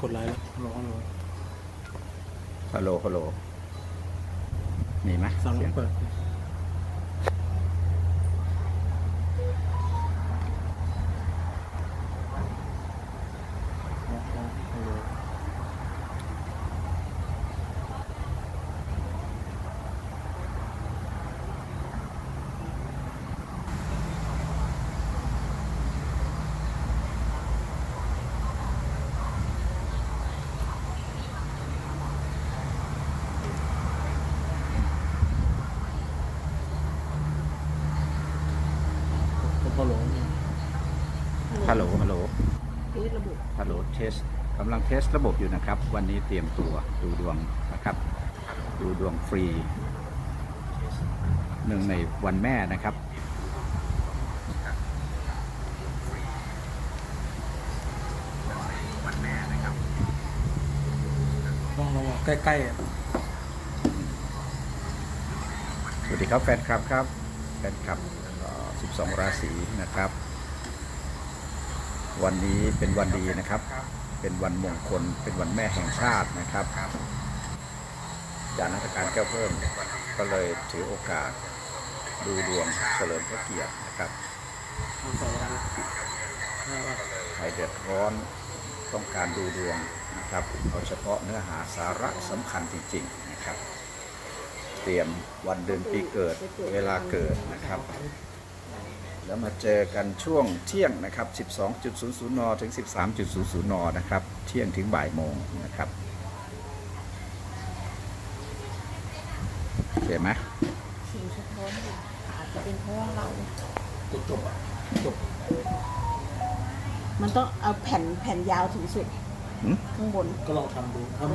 กดไลค์แล้วร้องเลยฮัลโหลฮัลโหลมีไหมสั่งเสียง เปิดร้องร้องฮัลโหล ผม ฮัลโหลเนี่ยฮัลโหลฮัลโหลเทสระบุฮัลโหลเทสกำลังเทสระบบอยู่นะครับ วันนี้เตรียมตัวดูดวงนะครับ ดูดวงฟรีหนึ่งในวันแม่นะครับต้องระวังใกล้ๆอะสวัสดีครับแฟนคลับครับ แฟนคลับ12 ราศีนะครับ วันนี้เป็นวันดีนะครับ เป็นวันมงคล เป็นวันแม่แห่งชาตินะครับจากนักการแก้วเพิ่มก็เลยถือโอกาสดูดวงเฉลิมพระเกียรตินะครับไว้ได้ป่ะใครเดือดร้อนต้องการดูดวงนะครับเอาเฉพาะเนื้อหาสาระสำคัญจริงๆนะครับ เตรียมวันเดือนปีเกิดเวลาเกิดนะครับ แล้วมาเจอกันช่วงเที่ยงนะครับ 12.00 น ถึง 13.00 น นะครับ เที่ยงถึงบ่ายโมงนะครับโอเคไหมเสียงสะท้อนอยู่อาจจะเป็นเพราะว่าเราจบจบอะจบมันต้องเอาแผ่นแผ่นยาวถึงสุด หืมข้างบน ก็ลองทำดูทำ